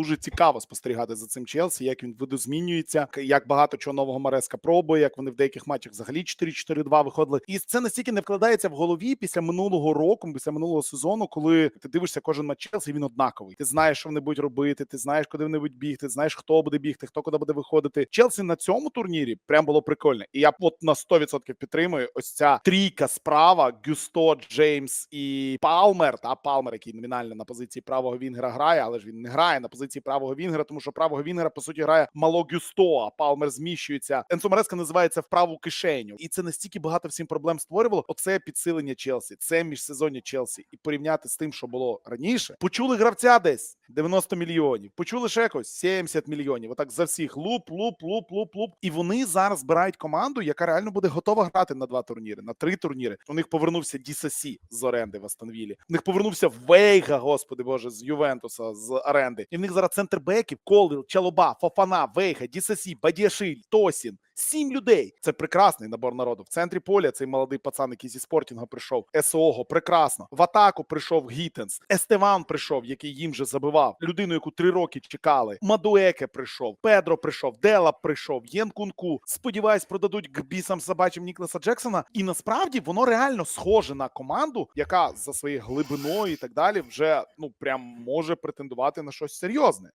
дуже цікаво спостерігати за цим Челсі, як він видозмінюється, як багато чого нового Мареска пробує, як вони в деяких матчах взагалі 4-4-2 виходили. І це настільки не вкладається в голові після минулого року, після минулого сезону, коли ти дивишся кожен матч Челсі, він однаковий. Ти знаєш, що вони будуть робити, ти знаєш, куди вони будуть бігти, знаєш, хто буде бігти, хто куди буде виходити. Челсі на цьому турнірі прям було прикольно. І я от на 100% підтримую ось ця трійка справа: Гюсто, Джеймс і Палмер. Та Палмер, який номінально на позиції правого Вінгера грає, але ж він не грає на позиції правого Вінгера, тому що правого Вінгера по суті грає мало Гюсто, а Палмер зміщується. Енсо Мареска називається в праву кишеню, і це настільки багато всім проблем створювало. Оце підсилення Челсі, це міжсезоння Челсі, і порівняти з тим, що було раніше. Почули гравця десь 90 мільйонів. Почули ще якось 70 мільйонів. Отак за всіх луп, луп, луп, луп, луп. І вони зараз збирають команду, яка реально буде готова грати на два турніри, на три турніри. У них повернувся Дісасі з оренди в Астонвілі. У них повернувся Вейга, господи боже, з Ювентуса з оренди. І в них зараз центр беків, Колвіл, Чалоба, Фофана, Вейга, Дісасі, Бадіашиль, Тосін. Сім людей. Це прекрасний набор народу. В центрі поля цей молодий пацан, який зі спортінга прийшов. Есого, прекрасно. В атаку прийшов Гітенс. Естеван прийшов, який їм же забивав. Людину, яку три роки чекали. Мадуеке прийшов, Педро прийшов, Делап прийшов, Єн Кунку. Сподіваюсь, продадуть к бісам собачим Нікласа Джексона. І насправді воно реально схоже на команду, яка за своєю глибиною і так далі вже ну прям може претендувати на щось серйозне.